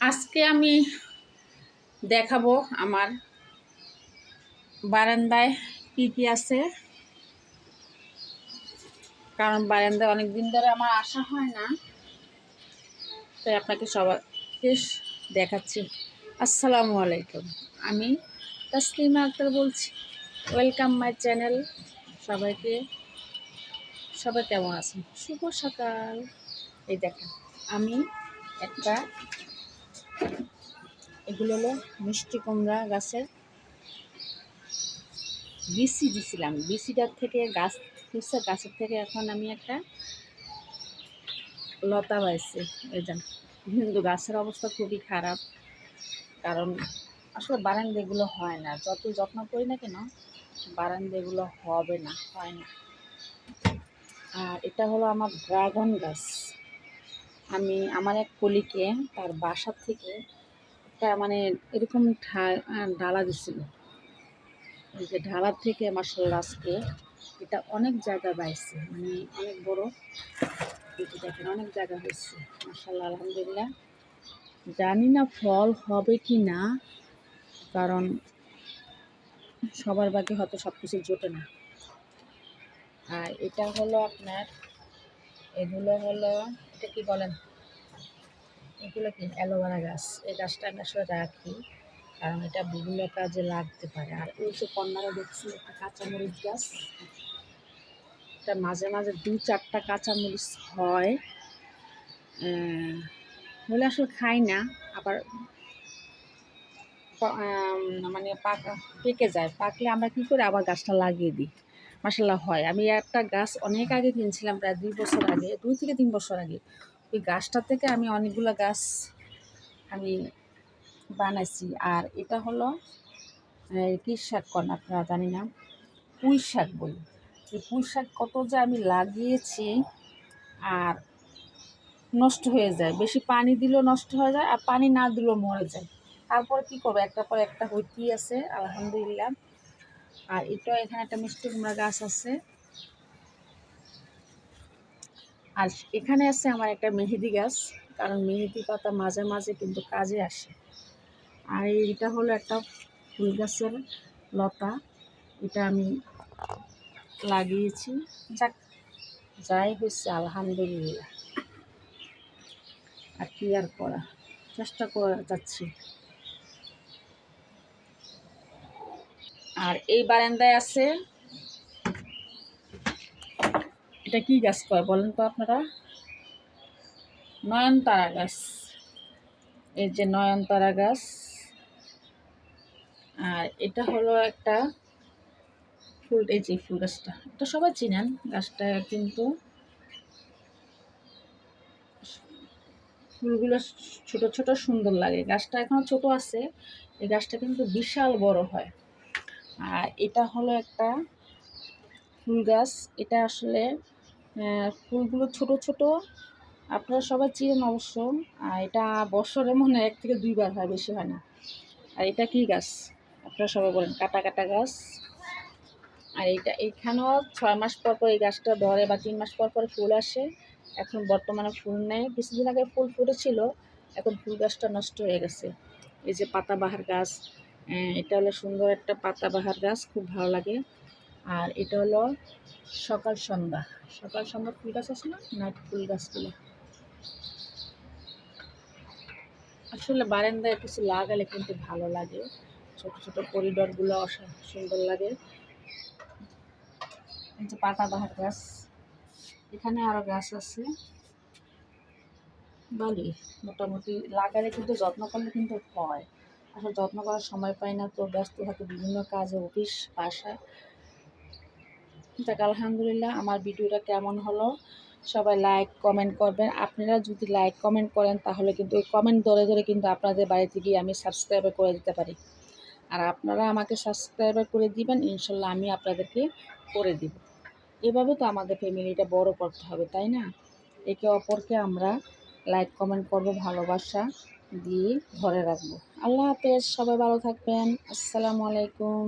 আজকে আমি দেখাবো আমার বারান্দায় কী কী আছে। কারণ বারান্দায় অনেক দিন ধরে আমার আসা হয় না। তাই আপনাকে সবাইকে দেখাচ্ছি। আসসালামু আলাইকুম। আমি তাসলিমা আক্তার বলছি। Welcome my channel. সবাইকে, সবাই কেমন আছেন? শুভ সকাল। এই দেখেন, আমি একটা এগুলো হলো মিষ্টি কুমড়া গাছের বিসি দিছিলাম। বিসিটার থেকে গাছ হচ্ছে গাছের থেকে এখন আমি একটা লতা পাইছি। যেন কিন্তু গাছের অবস্থা খুবই খারাপ, কারণ আসলে বারান্দাগুলো হয় না। যত যত্ন করি না কেন, বারান্দাগুলো হবে না, হয় না। আর এটা হলো আমার ড্রাগন গাছ। আমি, আমার এক কলিকে তার বাসার থেকে একটা মানে এরকম ঢালা দিছিল। এই যে ঢালার থেকে মার্শাল আজকে এটা অনেক জায়গা পাইছে মানে অনেক বড়। এটা দেখেন, অনেক জায়গা হয়েছে। মার্শাল্লাহ আলহামদুলিল্লাহ। জানি না ফল হবে কি না, কারণ সবার বাকি হয়তো সব কিছু জোটে না। আর এটা হলো আপনার, এগুলো হলো, এটা কি বলেন? এগুলো কি অ্যালোভেরা গাছ, এই গাছটা আমি আসলে রাখি, কারণ এটা বিভিন্ন কাজে লাগতে পারে। আর ওই যে কন্যারা দেখছি একটা কাঁচামরিচ গাছ। এটা মাঝে মাঝে দু চারটা কাঁচামরিচ হয়। হলে আসলে খাই না, আবার মানে পাকা পেকে যায়। পাকলে আমরা কী করে? আবার গাছটা লাগিয়ে দিই। মাসাল্লাহ হয়। আমি একটা গাছ অনেক আগে কিনছিলাম, প্রায় দুই বছর আগে, দুই থেকে তিন বছর আগে। ওই গাছটা থেকে আমি অনেকগুলো গাছ আমি বানাইছি। আর এটা হলো কী শাক কন আপনারা জানি না, পুঁই শাক বলি। এই পুঁই শাক কত যে আমি লাগিয়েছি আর নষ্ট হয়ে যায়। বেশি পানি দিলেও নষ্ট হয়ে যায় আর পানি না দিলেও মরে যায়। তারপর কি করব? একটা পর একটা হইতেই আছে, আলহামদুলিল্লাহ। আর এটা এখানে একটা মিষ্টি কুমড়া গাছ আছে। আর এখানে আছে আমার একটা মেহেদি গাছ, কারণ মেহেদি পাতা মাঝে মাঝে কিন্তু কাজে আসে। আর এটা হলো একটা ফুল গাছের লতা, এটা আমি লাগিয়েছি। যাক, যাই হচ্ছে আলহামদুলিল্লাহ। আর কি আর করা? চেষ্টা করে যাচ্ছি। আর এই বারান্দায় আছে এটা কি গাছ কয় বলেন তো আপনারা? নয়নতারা গাছ। এই যে নয়নতারা গাছ। আর এটা হলো একটা ফুল, এই যে ফুল গাছটা। এটা সবাই চিনেন গাছটা, কিন্তু ফুলগুলো ছোট ছোট, সুন্দর লাগে। গাছটা এখনও ছোট আছে। এই গাছটা কিন্তু বিশাল বড় হয়। আর এটা হলো একটা ফুল গাছ। এটা আসলে ফুলগুলো ছোট ছোট, আপনারা সবাই চিনেন অবশ্য, আর এটা বছরে মনে এক থেকে দুইবার হয়, বেশি হয় না। আর এটা কি গাছ? আপনারা সবাই বলেন, কাটা কাটা গাছ। আর এইটা এখানেও ছয় মাস পর পর এই গাছটা ধরে বা তিন মাস পর পর ফুল আসে। এখন বর্তমানে ফুল নেই। কিছুদিন আগে ফুল ফুটেছিল, এখন ফুল গাছটা নষ্ট হয়ে গেছে। এই যে পাতাবাহার গাছ এটা হলো সুন্দর একটা পাতাবাহার গাছ, খুব ভালো লাগে। আর এটা হলো সকাল সন্ধ্যা। সকাল সন্ধ্যা ফুল গাছ আছে না? নাইট ফুল গাছগুলো। আসলে বারান্দায় কিছু লাগালে কিন্তু ভালো লাগে। ছোট ছোট করিডরগুলো সুন্দর লাগে। যে পাতাবাহার গাছ। এখানে আরও গাছ আছে। ভালোই। মোটামুটি লাগালে কিন্তু যত্ন করলে কিন্তু হয়। আসলে যত্ন করার সময় পাই না তো ব্যস্ত থাকে বিভিন্ন কাজে, অফিস বাসা যাক আলহামদুলিল্লাহ আমার ভিডিওটা কেমন হলো? সবাই লাইক কমেন্ট করবেন। আপনারা যদি লাইক কমেন্ট করেন, তাহলে কিন্তু ওই কমেন্ট ধরে ধরে কিন্তু আপনাদের বাড়িতে গিয়ে আমি সাবস্ক্রাইবার করে দিতে পারি। আর আপনারা আমাকে সাবস্ক্রাইবার করে দিবেন, ইনশাল্লাহ আমি আপনাদেরকে করে দিব। এভাবে তো আমাদের ফ্যামিলিটা বড় করতে হবে, তাই না? একে অপরকে আমরা লাইক কমেন্ট করব, ভালোবাসা দিয়ে ধরে রাখব। আল্লাহ হাফেজ, সবাই ভালো থাকবেন। আসসালামু আলাইকুম।